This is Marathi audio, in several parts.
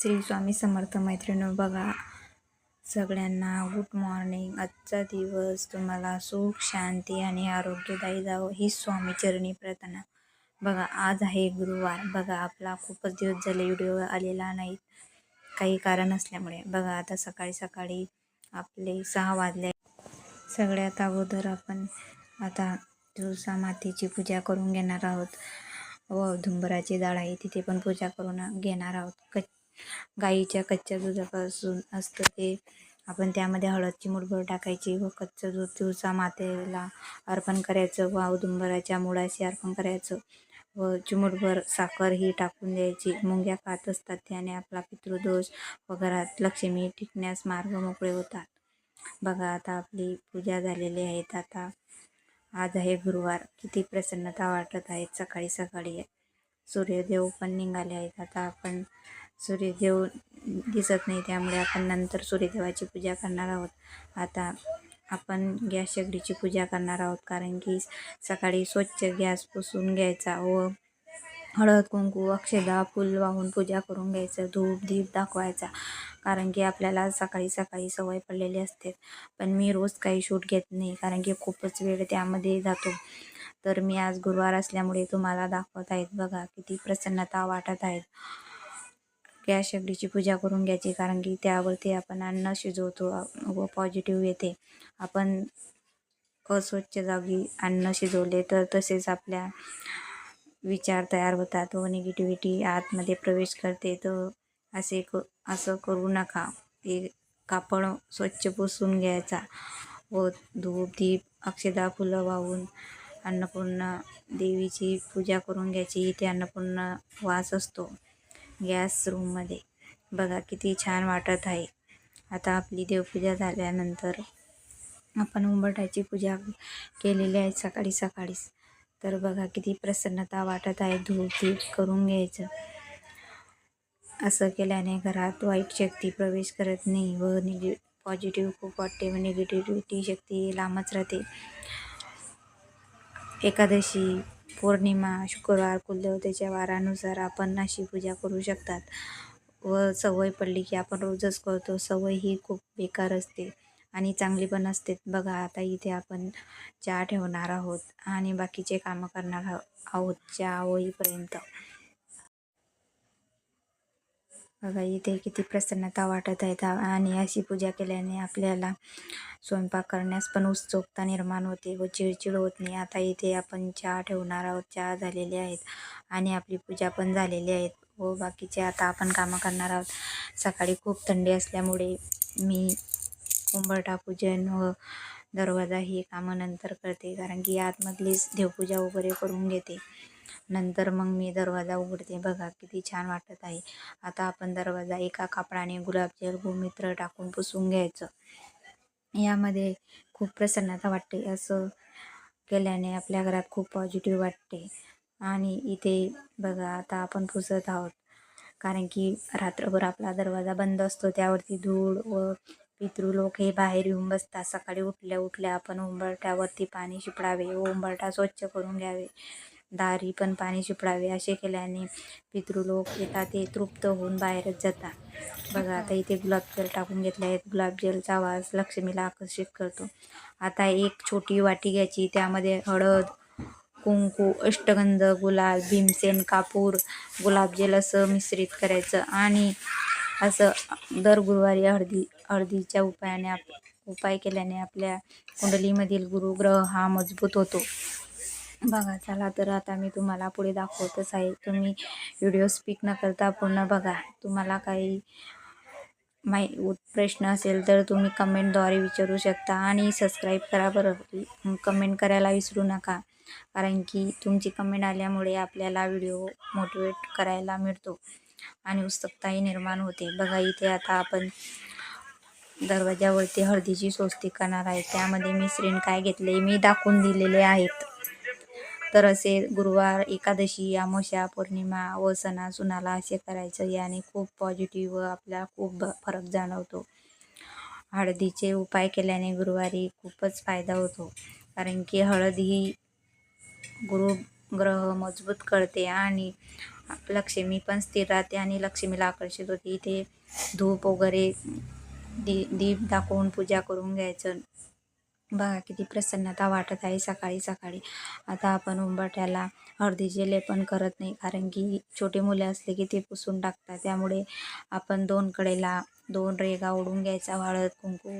श्री स्वामी समर्थ मैत्रिणी बघा सगळ्यांना गुड मॉर्निंग आजचा दिवस तुम्हाला सुख शांती आणि आरोग्यदायी जावं ही स्वामी चरणी प्रार्थना. बघा आज आहे गुरुवार. बघा आपला खूपच दिवस झाले व्हिडिओ आलेला नाही. काही कारण असल्यामुळे. बघा आता सकाळी सकाळी आपले सहा वाजले. सगळ्यात अगोदर आपण आता तुळसा मातेची पूजा करून घेणार आहोत. व धुंबराची झाड आहे तिथे पण पूजा करून घेणार आहोत. कच गाईच्या कच्च्या दुधापासून असतं ते. आपण त्यामध्ये हळदची मुठभर टाकायची व कच्चं दूध दिवसा मातेला अर्पण करायचं व औदुंबराच्या मुळाशी अर्पण करायचं व चिमुटभर साखर ही टाकून द्यायची. मुंग्या खात असतात त्याने आपला पितृदोष व घरात लक्ष्मी टिकण्यास मार्ग मोकळे होतात. बघा आता आपली पूजा झालेली आहेत आता आज आहे गुरुवार. किती प्रसन्नता वाटत आहेत सकाळी सकाळी सूर्यदेव पण निघाले आहेत. आता आपण सूर्यदेव दिसत नाही त्यामुळे आपण नंतर सूर्यदेवाची पूजा करणार आहोत. आता आपण गॅस शेगडीची पूजा करणार आहोत कारण की सकाळी स्वच्छ गॅस पुसून घ्यायचा व हळद कुंकू अक्षदा फुल वाहून पूजा करून घ्यायचं धूप दीप दाखवायचा कारण की आपल्याला सकाळी सकाळी सवय पडलेली असते. पण मी रोज काही शूट घेत नाही कारण की खूपच वेळ त्यामध्ये जातो. तर मी आज गुरुवार असल्यामुळे तुम्हाला दाखवत आहेत बघा किती प्रसन्नता वाटत आहेत. गॅस शेगडीची पूजा करून घ्यायची कारण की त्यावरती आपण अन्न शिजवतो व पॉझिटिव्ह येते. आपण अस्वच्छ जागी अन्न शिजवले तर तसेच आपल्या विचार तयार होतात व निगेटिव्हिटी आतमध्ये प्रवेश करते. तर असे क असं करू नका. ते कापड स्वच्छ पुसून घ्यायचा व धूप दीप अक्षदा फुलं वाहून अन्नपूर्णा देवीची पूजा करून घ्यायची. इथे अन्नपूर्णा वास असतो. गॅस रूममध्ये. बघा किती छान वाटत आहे. आता आपली देवपूजा झाल्यानंतर आपण उंबरठ्याची पूजा केलेली आहे सकाळी सकाळीच तर बघा किती प्रसन्नता वाटत आहे. धूप धूप करून घ्यायचं. असं केल्याने घरात वाईट शक्ती प्रवेश करत नाही व निगे पॉझिटिव्ह खूप वाटते व निगेटिव्हिटी शक्ती लांबच राहते. एकादशी पौर्णिमा शुक्रवार कुलदेवतेच्या वारानुसार आपण अशी पूजा करू शकतात व सवय पडली की आपण रोजच करतो. सवय ही खूप बेकार असते आणि चांगली पण असते. बघा आता इथे आपण चहा ठेवणार आहोत आणि बाकीचे कामं करणार आहोत चहा होईपर्यंत बघा इथे किती प्रसन्नता वाटत आहेत आणि अशी पूजा केल्याने आपल्याला स्वयंपाक करण्यास पण उत्सुकता निर्माण होते व चिडचिड होत नाही. आता इथे आपण चहा ठेवणार आहोत. चहा झालेले आहेत आणि आपली पूजा पण झालेली आहेत व बाकीचे आता आपण कामं करणार आहोत. सकाळी खूप थंडी असल्यामुळे मी उंबरठा पूजन व दरवाजा ही कामं नंतर करते कारण की आतमधलीच देवपूजा वगैरे करून घेते. नंतर मग मी दरवाजा उघडते. बघा किती छान वाटत आहे. आता आपण दरवाजा एका कापडाने गुलाबजल गोमित्र टाकून पुसून घ्यायचं. यामध्ये खूप प्रसन्नता वाटते. असं केल्याने आपल्या घरात खूप पॉझिटिव्ह वाटते. आणि इथे बघा आता आपण पुसत आहोत. कारण की रात्रभर आपला दरवाजा बंद असतो. त्यावरती धूळ व पितृ लोक हे बाहेर येऊन बसतात. सकाळी उठल्या उठल्या आपण उंबरठ्यावरती पाणी शिपडावे व उंबरठा स्वच्छ करून घ्यावे. दारी पण पाणी शिपडावे असे केल्याने पितृलोक येतात ते तृप्त होऊन बाहेरच जातात. बघा आता इथे गुलाबजल टाकून घेतले आहेत. गुलाबजलचा वास लक्ष्मीला आकर्षित करतो. आता एक छोटी वाटी घ्यायची. त्यामध्ये हळद कुंकू अष्टगंध गुलाब भीमसेन कापूर गुलाबजल असं मिश्रित करायचं आणि असं दर गुरुवारी हळदी हळदीच्या उपायाने आप उपाय केल्याने आपल्या कुंडलीमधील गुरुग्रह हा मजबूत होतो. बघा चला तर आता मी तुम्हाला पुढे दाखवतच आहे. तुम्ही व्हिडिओ स्पीक न करता पूर्ण बघा. तुम्हाला काही माही प्रश्न असेल तर तुम्ही कमेंटद्वारे विचारू शकता आणि सबस्क्राईब करा बरं. कमेंट करायला विसरू नका. कारण की तुमची कमेंट आल्यामुळे आपल्याला व्हिडिओ मोटिवेट करायला मिळतो आणि उत्सुकताही निर्माण होते. बघा इथे आता आपण दरवाजावरती हळदीची सोस्ती करणार आहे. त्यामध्ये मी काय घेतले मी दाखवून दिलेले आहेत. तर असे गुरुवार एकादशी अमावस्या पौर्णिमा व सणासुनाला असे करायचं याने खूप पॉझिटिव्ह व आपल्याला खूप फरक जाणवतो. हळदीचे उपाय केल्याने गुरुवारी खूपच फायदा होतो. कारण की हळद ही गुरु ग्रह मजबूत करते आणि लक्ष्मी पण स्थिर राहते आणि लक्ष्मीला आकर्षित होते. इथे धूप वगैरे दी दीप दाखवून पूजा करून घ्यायचं. बघा किती प्रसन्नता वाटत आहे सकाळी सकाळी. आता आपण उंबाट्याला हळदीचे लेपन करत नाही कारण की छोटे मुले असले की ते पुसून टाकतात. त्यामुळे आपण दोन कडेला दोन रेगा ओढून घ्यायचा हळद कुंकू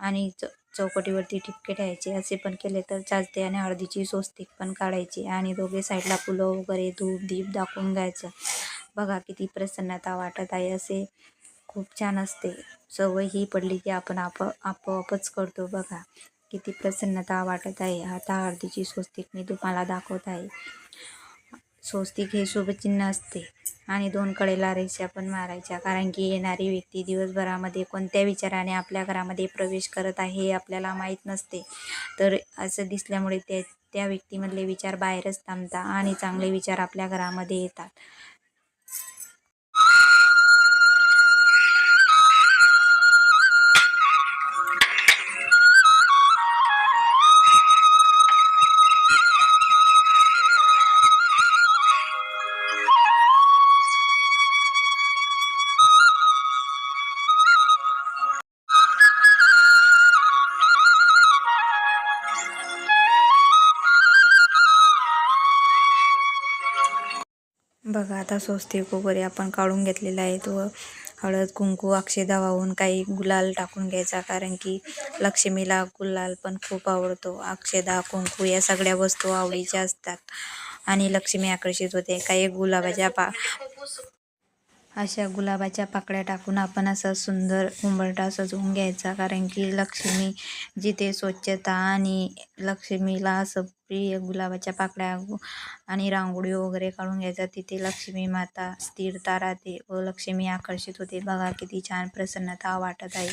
आणि च चौकटीवरती ठिपके ठेवायचे. असे पण केले तर चालते आणि हळदीची सोस्तिक पण काढायची आणि दोघे साईडला फुलं वगैरे धूप दीप दाखवून घ्यायचं. बघा किती प्रसन्नता वाटत आहे. असे खूप छान असते. सवय ही पडली की आपण आप आपोआपच करतो बघा. किती प्रसन्नता वाटत आहे. आता हळदीची स्वस्तिक मी तुम्हाला दाखवत आहे. स्वस्तिक हे शुभचिन्ह असते. आणि दोन कडेला रेषा पण मारायच्या. कारण की येणारी व्यक्ती दिवसभरामध्ये कोणत्या विचाराने आपल्या घरामध्ये प्रवेश करत आहे हे आपल्याला माहीत नसते. तर असं दिसल्यामुळे त्या त्या व्यक्तीमधले विचार बाहेरच थांबतात आणि चांगले विचार आपल्या घरामध्ये येतात. बघा आता स्वस्तिक वगैरे आपण काढून घेतलेला आहे. तो हळद कुंकू अक्षदा वाहून काही गुलाल टाकून घ्यायचा कारण की लक्ष्मीला गुलाल पण खूप आवडतो. अक्षदा कुंकू या सगळ्या वस्तू आवडीच्या असतात. आणि लक्ष्मी आकर्षित होते. काही गुलाबाच्या पा अशा गुलाबाच्या पाकळ्या टाकून आपण असा सुंदर उंबरठा सजवून घ्यायचा. कारण की लक्ष्मी जिथे स्वच्छता आणि लक्ष्मीला असं प्रिय गुलाबाच्या पाकळ्या आणि रांगोळी वगैरे काढून घ्यायचा तिथे लक्ष्मी माता स्थिरता राहते व लक्ष्मी आकर्षित होते. बघा किती छान प्रसन्नता वाटत आहे.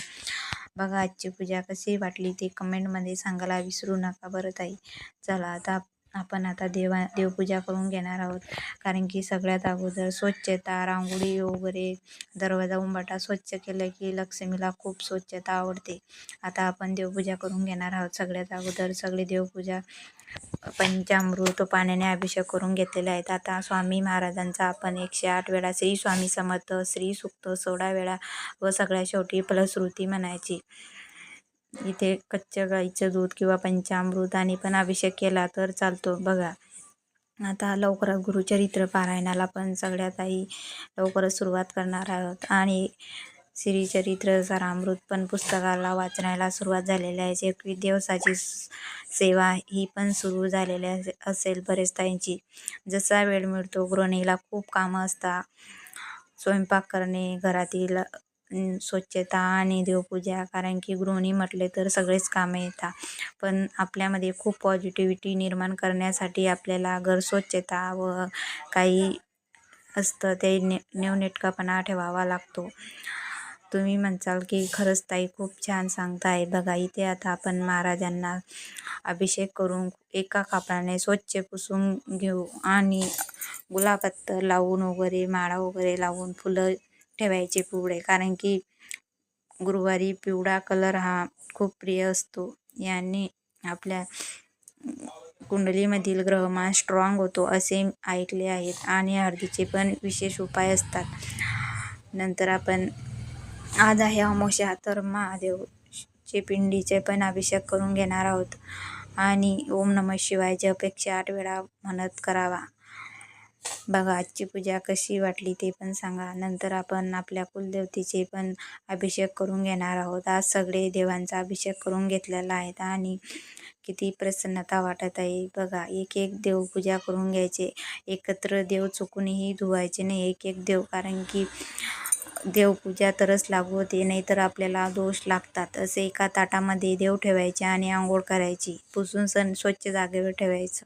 बघा आजची पूजा कशी वाटली ते कमेंटमध्ये सांगायला विसरू नका बरं ताई. चला आता आपण आता देवा देवपूजा करून घेणार आहोत. कारण की सगळ्यात अगोदर स्वच्छता रांगोळी वगैरे दरवाजा उंबाटा स्वच्छ केलं की लक्ष्मीला खूप स्वच्छता आवडते. आता आपण देवपूजा करून घेणार आहोत. सगळ्यात अगोदर सगळे देवपूजा पंचामृत पाण्याने अभिषेक करून घेतलेले आहेत. आता स्वामी महाराजांचा आपण एकशे आठ वेळा श्री स्वामी समर्थ श्री सुक्त सोळा वेळा व सगळ्या शेवटी फलश्रुती म्हणायची. इथे कच्च्या गाईचं दूध किंवा पंचामृताने पण अभिषेक केला तर चालतो. बघा आता लवकरच गुरुचरित्र पारायणाला पण सगळ्यात आई लवकरच सुरुवात करणार आहोत. आणि श्रीचरित्र सारामृत पण पुस्तकाला वाचण्याला सुरुवात झालेली आहे. एकवीस दिवसाची सेवा ही पण सुरू झालेली असेल बरेच ताईंची. जसा वेळ मिळतो गृहिणीला खूप कामं असतात. स्वयंपाक करणे घरातील स्वच्छता आणि देवपूजा कारण की गृहिणी म्हटले तर सगळेच कामं येतात. पण आपल्यामध्ये खूप पॉझिटिव्हिटी निर्माण करण्यासाठी आपल्याला घर स्वच्छता व काही असतं ते ने नेवनेटकापणा ठेवावा लागतो. तुम्ही म्हणसाल की खरंच ताई खूप छान सांगताय. बघा इथे आता आपण महाराजांना अभिषेक करून एका कापडाने स्वच्छ पुसून घेऊ आणि गुलाबत्तर लावून वगैरे माळा वगैरे लावून फुलं ठेवायचे पिवळे. कारण की गुरुवारी पिवळा कलर हा खूप प्रिय असतो. याने आपल्या कुंडलीमधील ग्रहमान स्ट्रॉंग होतो असे ऐकले आहेत. आणि हळदीचे पण विशेष उपाय असतात. नंतर आपण आज आहे अमावस्या तर महादेवचे पिंडीचे पण अभिषेक करून घेणार आहोत. आणि ओम नम शिवाय अपेक्षा आठ वेळा म्हणत करावा. बघा आजची पूजा कशी वाटली ते पण सांगा. नंतर आपण आपल्या कुलदेवतेचे पण अभिषेक करून घेणार आहोत. आज सगळे देवांचा अभिषेक करून घेतलेला आहे आणि किती प्रसन्नता वाटत आहे. बघा एक एक देवपूजा करून घ्यायचे. एकत्र देव चुकूनही धुवायचे नाही. एक एक देव कारण की देवपूजा तरच लागू होते नाहीतर आपल्याला दोष लागतात. असे एका ताटामध्ये देव ठेवायचे आणि आंघोळ करायची. पुसून सण स्वच्छ जागेवर ठेवायचं.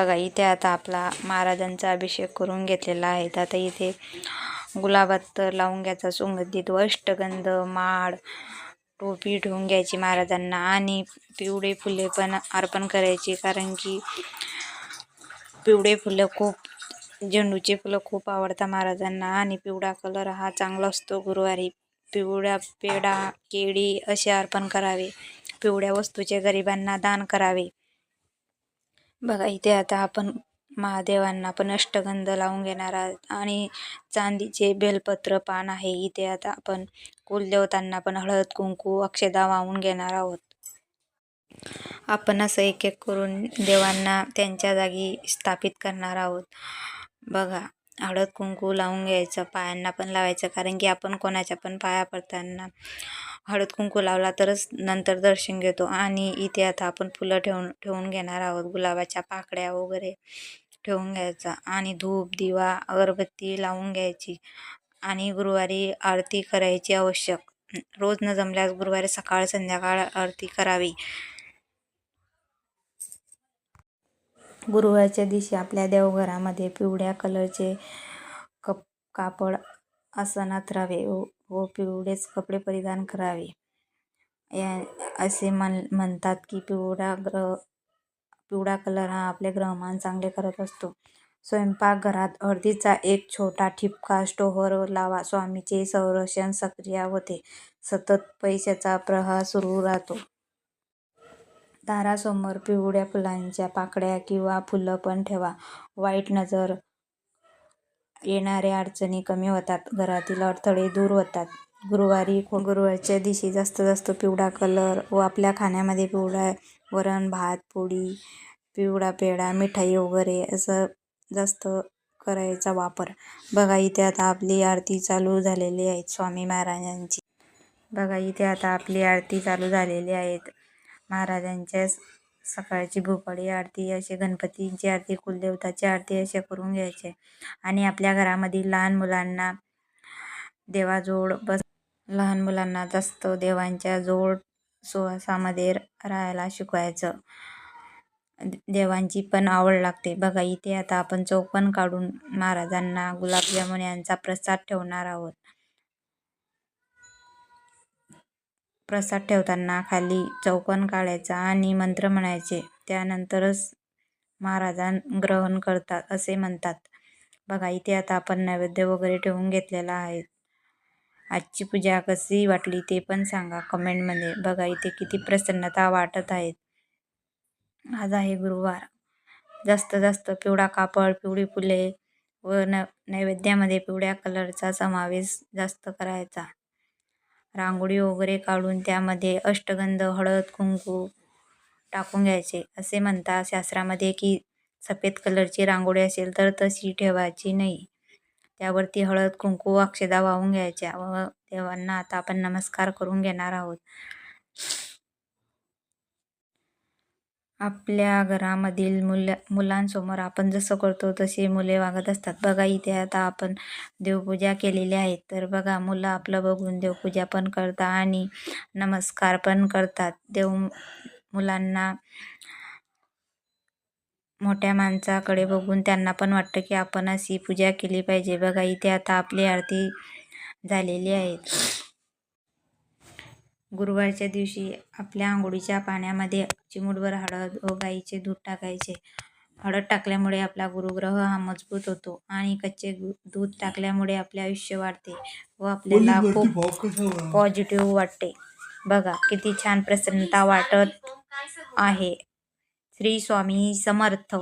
बघा इथे आता आपला महाराजांचा अभिषेक करून घेतलेला आहे. आता इथे गुलाबात लावून घ्यायचा सुगंधित व अष्टगंध माळ टोपी ठेवून घ्यायची महाराजांना आणि पिवळे फुले पण अर्पण करायची. कारण की पिवळे फुलं खूप झेंडूचे फुलं खूप आवडतात महाराजांना आणि पिवळा कलर हा चांगला असतो गुरुवारी. पिवळ्या पेढा केळी असे अर्पण करावे. पिवळ्या वस्तूचे गरिबांना दान करावे. बघा इथे आता आपण महादेवांना पण अष्टगंध लावून घेणार आहोत. आणि चांदीचे बेलपत्र पान आहे. इथे आता आपण कुलदेवतांना पण हळद कुंकू अक्षदा वाहून घेणार आहोत. आपण असं एक एक करून देवांना त्यांच्या जागी स्थापित करणार आहोत. बघा हळद कुंकू लावून घ्यायचं पायांना पण लावायचं कारण की आपण कोणाच्या पण पाया पडताना हळद कुंकू लावला तरच नंतर दर्शन घेतो. आणि इथे आता आपण फुलं ठेवून ठेवून घेणार आहोत. गुलाबाच्या पाकड्या वगैरे ठेवून घ्यायचा. आणि धूप दिवा अगरबत्ती लावून घ्यायची. आणि गुरुवारी आरती करायची आवश्यक. रोज न जमल्यास गुरुवारी सकाळ संध्याकाळ आरती करावी. गुरुवारच्या दिवशी आपल्या देवघरामध्ये पिवळ्या कलरचे कप कापड आसनात राहावे व व पिवळेच कपडे परिधान करावे. या असे म्हण म्हणतात की पिवळा ग्रह पिवळा कलर हा आपले ग्रहमान चांगले करत असतो. स्वयंपाकघरात हळदीचा एक छोटा ठिपका स्टोहर लावा स्वामीचे संरक्षण सक्रिय होते. सतत पैशाचा प्रवाह सुरू राहतो. दारासमोर पिवळ्या फुलांच्या पाकळ्या किंवा फुलं पण ठेवा. वाईट नजर येणाऱ्या अडचणी कमी होतात. घरातील अडथळे दूर होतात. गुरुवारी गुरुवारच्या दिवशी जास्त जास्त पिवळा कलर व आपल्या खाण्यामध्ये पिवळा वरण भात पोळी पिवळा पेढा मिठाई वगैरे असं जास्त करायचा वापर. बघा इथे आता आपली आरती चालू झालेली आहेत स्वामी महाराजांची. बघा इथे आता आपली आरती चालू झालेली आहेत महाराजांच्या सकाळची भोपाळी आरती असे गणपतींची आरती कुलदेवताची आरती असे करून घ्यायचे. आणि आपल्या घरामधील लहान मुलांना देवाजोड बस लहान मुलांना जास्त देवांच्या जोड सुवासामध्ये राहायला शिकवायचं. देवांची पण आवड लागते. बघा इथे आता आपण चौपण काढून महाराजांना गुलाबजामुन यांचा प्रसाद ठेवणार आहोत. प्रसाद ठेवताना खाली चौकोन काढायचा आणि मंत्र म्हणायचे. त्यानंतरच महाराजां ग्रहण करतात असे म्हणतात. बघा इथे आता आपण नैवेद्य वगैरे ठेवून घेतलेला आहे. आजची पूजा कशी वाटली ते पण सांगा कमेंटमध्ये. बघा इथे किती प्रसन्नता वाटत आहेत आज आहे गुरुवार. जास्त जास्त पिवळा कापड पिवळी फुले व न नैवेद्यामध्ये पिवळ्या कलरचा समावेश जास्त करायचा. रांगोळी वगैरे काढून त्यामध्ये अष्टगंध हळद कुंकू टाकून घ्यायचे. असे म्हणतात शास्त्रामध्ये की सफेद कलरची रांगोळी असेल तर तशी ठेवायची नाही. त्यावरती हळद कुंकू अक्षदा वाहून घ्यायच्या व देवांना आता आपण नमस्कार करून घेणार आहोत. आपल्या घरामधील मुल मुलांसमोर आपण जसं करतो तसे मुले वागत असतात. बघा इथे आता आपण देवपूजा केलेली आहे. तर बघा मुलं आपलं बघून देवपूजा पण करतात आणि नमस्कार पण करतात. देव मुलांना मोठ्या माणसाकडे बघून त्यांना पण वाटतं की आपण अशी पूजा केली पाहिजे. बघा इथे आता आपली आरती झालेली आहे. गुरुवारच्या दिवशी आपल्या आंघोळीच्या पाण्यामध्ये चिमूटभर हळद व गाईचे दूध टाकायचे. हळद टाकल्यामुळे आपला गुरुग्रह हा मजबूत होतो आणि कच्चे दूध टाकल्यामुळे आपले आयुष्य वाढते व आपल्याला खूप पॉझिटिव्ह वाटते. बघा किती छान प्रसन्नता वाटत आहे. श्री स्वामी समर्थ.